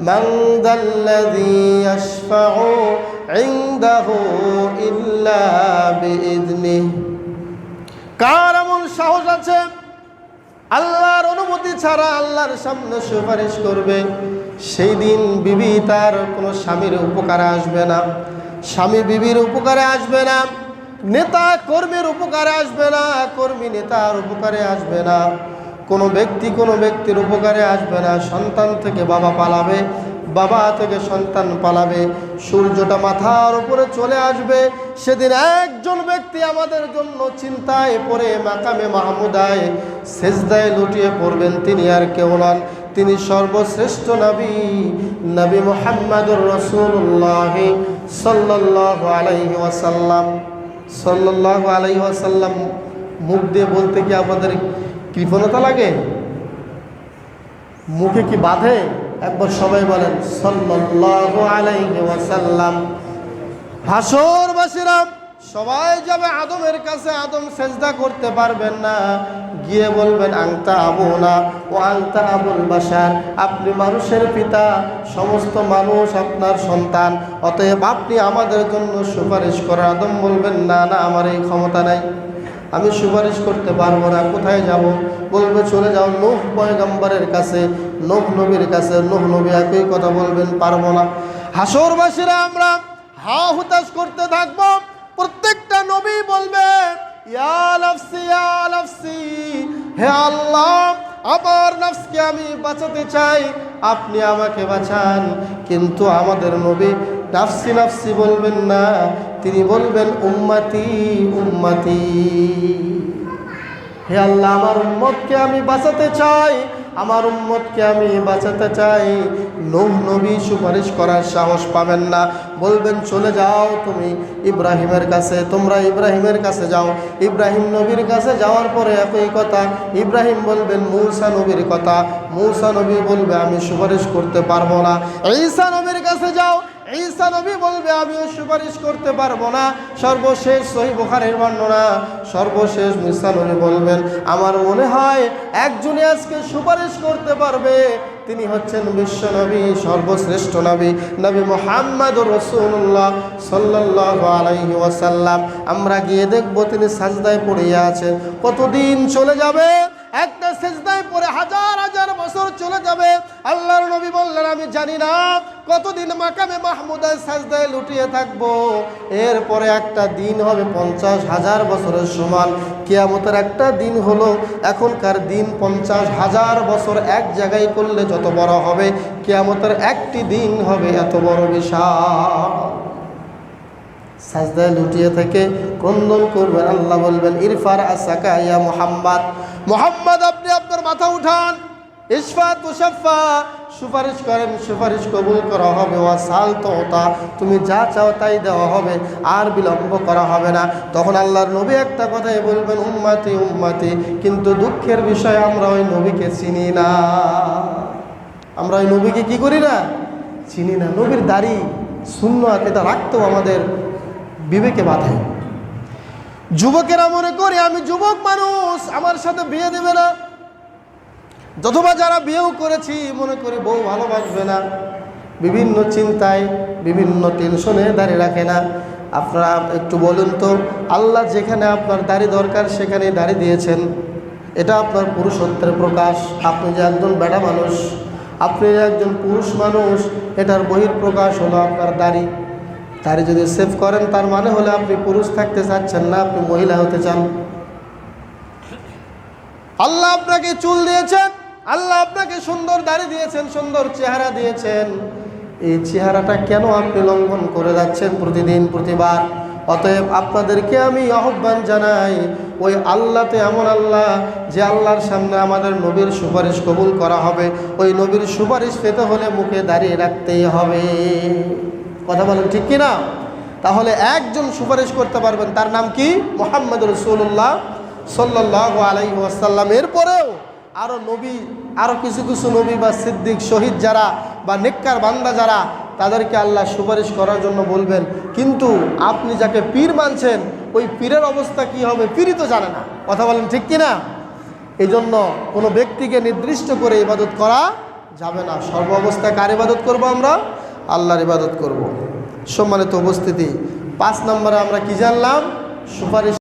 من ذا الذي يشفع عنده إلا بإذنه কার এমন সাহস আছে আল্লাহর অনুমতি ছাড়া আল্লাহর সামনে সুপারিশ করবে সেই দিন বিবি তার কোনো স্বামীর উপকারে আসবে না স্বামী বিবির উপকারে আসবে না নেতা কর্মীর উপকারে আসবে না কর্মী নেতার উপকারে আসবে না কোনো ব্যক্তি কোনো ব্যক্তির উপকারে আসবে না। সন্তান থেকে বাবা পালাবে, বাবা থেকে সন্তান পালাবে। সূর্যটা মাথার উপরে চলে আসবে। সেদিন একজন ব্যক্তি আমাদের জন্য চিন্তায় পড়ে, মাকামে মাহমুদায় সেজদায় লুটিয়ে পড়বেন। তিনি আর কেউ নন। তিনি সর্বশ্রেষ্ঠ নবী নবী মোহাম্মদুর রসুল্লাহ সাল্লাহ আলাইহি ওয়াসাল্লাম। সাল্লাহ আলাইহি ওয়াসাল্লাম মুখ দিয়ে বলতে কি আমাদের কৃপণতা লাগে? মুখে কি বাঁধে? একবার সবাই বলেন, সাল্লাল্লাহু আলাইহি ওয়াসাল্লাম। হাসরবাসীরা, সবাই যাবে আদমের কাছে, আদম সেজদা করতে পারবেন না। গিয়ে বলবেন, আংতা আবু না ও আংতা আবুল বাসার আপনি মানুষের পিতা, সমস্ত মানুষ আপনার সন্তান। অতএব আপনি আমাদের জন্য সুপারিশ করেন আদম বলবেন, না না, আমার এই ক্ষমতা নাই। আমি সুপারিশ করতে পারব না, কোথায় যাব? বলবে, চলে যাও নোহ পয়গম্বরের কাছে, নোহ নবীর কাছে। নোহ নবী একই কথা বলবেন, পারব না। হাসরবাসীরা, আমরা হা হুতাশ করতে থাকব। প্রত্যেকটা নবী বলবে হে আল্লাহ, আমার নফসকে আমি বাঁচাতে চাই, আপনি আমাকে বাঁচান। কিন্তু আমাদের নবী নাফসি নাফসি বলবেন না তিনি বলবেন, উম্মাতি উম্মাতি। হে আল্লাহ, আমার উম্মতকে আমি বাঁচাতে চাই, আমার উম্মতকে আমি বাঁচাতে চাই। নূহ নবী সুপারিশ করার সাহস পাবেন না। বলবেন, চলে যাও তুমি ইব্রাহিমের কাছে, তোমরা ইব্রাহিমের কাছে যাও। ইব্রাহিম নবীর কাছে যাওয়ার পরে একই কথা। ইব্রাহিম বলবেন, মূসা নবীর কথা। মূসা নবী বলবে, আমি সুপারিশ করতে পারব না। ঈসা নবীর কাছে যাও, ঈসা নবী বলবে, আমিও সুপারিশ করতে পারব না। সর্বশেষ সহি বুখারের বর্ণনা, সর্বশেষ মিসা নবী বলবেন, আমার মনে হয় একজনে আজকে সুপারিশ করতে পারবে। তিনি হচ্ছেন বিশ্ব নবী, সর্বশ্রেষ্ঠ নবী নবী মোহাম্মদ রসুল্লাহ সাল্লাহ আলাইহি ওয়াসাল্লাম। আমরা গিয়ে দেখব তিনি সাজদায় পড়িয়া আছেন। কতদিন চলে যাবে? একটা সেজদায় পরে হাজার হাজার বছর চলে যাবে। আল্লাহর নবী বললেন, আমি জানি না কতদিন মাকামে মাহমুদায় সাজদায় লুটিয়ে থাকব। এরপরে একটা দিন হবে পঞ্চাশ হাজার বছরের সমান। কেয়ামতের একটা দিন হলো, এখনকার দিন পঞ্চাশ হাজার বছর এক জায়গায় করলে যত বড় হবে, কেয়ামতের একটি দিন হবে এত বড় বিশাল। সাজদায় লুটিয়ে থেকে ক্রন্দন করবেন। আল্লাহ বলবেন, ইরফার আসাকা ইয়া মোহাম্মদ। মোহাম্মদ, আপনি আপনার মাথা উঠান। ইসফা তুষাফা সুপারিশ করেন, সুপারিশ কবুল করা হবে। ওয়া সাল তোতা, তুমি যা চাও তাই দেওয়া হবে, আর বিলম্ব করা হবে না। তখন আল্লাহর নবী একটা কথাই বলবেন, উম্মাতি উম্মাতি, কিন্তু দুঃখের বিষয় আমরা ওই নবীকে চিনি না। আমরা ওই নবীকে কি করি না? চিনি না। নবীর দাড়ি, শূন্য এটা রাখতেও আমাদের বিবেকে বাধে। যুবকেরা মনে করে, আমি যুবক মানুষ, আমার সাথে বিয়ে দেবে না। যথবা যারা বিয়েও করেছি, মনে করি বউ ভালোবাসবে না। বিভিন্ন চিন্তায়, বিভিন্ন টেনশনে দাঁড়িয়ে রাখে না। আপনারা একটু বলুন তো, আল্লাহ যেখানে আপনার দাড়ি দরকার, সেখানে দাড়ি দিয়েছেন। এটা আপনার পুরুষত্বের প্রকাশ। আপনি যে একজন বেড়া মানুষ, আপনি যে একজন পুরুষ মানুষ, এটার বহির প্রকাশ হলো আপনার দাড়ি। দাড়ি যদি সেভ করেন, তার মানে হলে আপনি পুরুষ থাকতে চাচ্ছেন না, আপনি মহিলা হতে চান। আল্লাহ আপনাকে চুল দিয়েছেন, আল্লাহ আপনাকে সুন্দর দাড়ি দিয়েছেন, সুন্দর চেহারা দিয়েছেন। এই চেহারাটা কেন আপনি লঙ্ঘন করে যাচ্ছেন প্রতিদিন, প্রতিবার? অতএব আপনাদেরকে আমি আহ্বান জানাই, ওই আল্লাহতে এমন আল্লাহ যে আল্লাহর সামনে আমাদের নবীর সুপারিশ কবুল করা হবে। ওই নবীর সুপারিশ পেতে হলে মুখে দাঁড়িয়ে রাখতেই হবে। কথা বলেন ঠিক কি না তাহলে একজন সুপারিশ করতে পারবেন। তার নাম কি? মোহাম্মদ রসুল্লাহ সাল্লাহ আলাই ওয়াসাল্লাম। এরপরেও আরও নবী আরও কিছু কিছু নবী বা সিদ্দিক, শহীদ যারা বা নেককার বান্দা যারা, তাদেরকে আল্লাহ সুপারিশ করার জন্য বলবেন। কিন্তু আপনি যাকে পীর মানছেন, ওই পীরের অবস্থা কি হবে পীরই তো জানে না। কথা বলেন ঠিক কি না এই জন্য কোনো ব্যক্তিকে নির্দিষ্ট করে ইবাদত করা যাবে না। সর্ব অবস্থায় কার ইবাদত করব আমরা? আল্লাহর ইবাদত করব। সম্মানিত উপস্থিতি পাঁচ নম্বরে আমরা কি জানলাম? সুপারিশ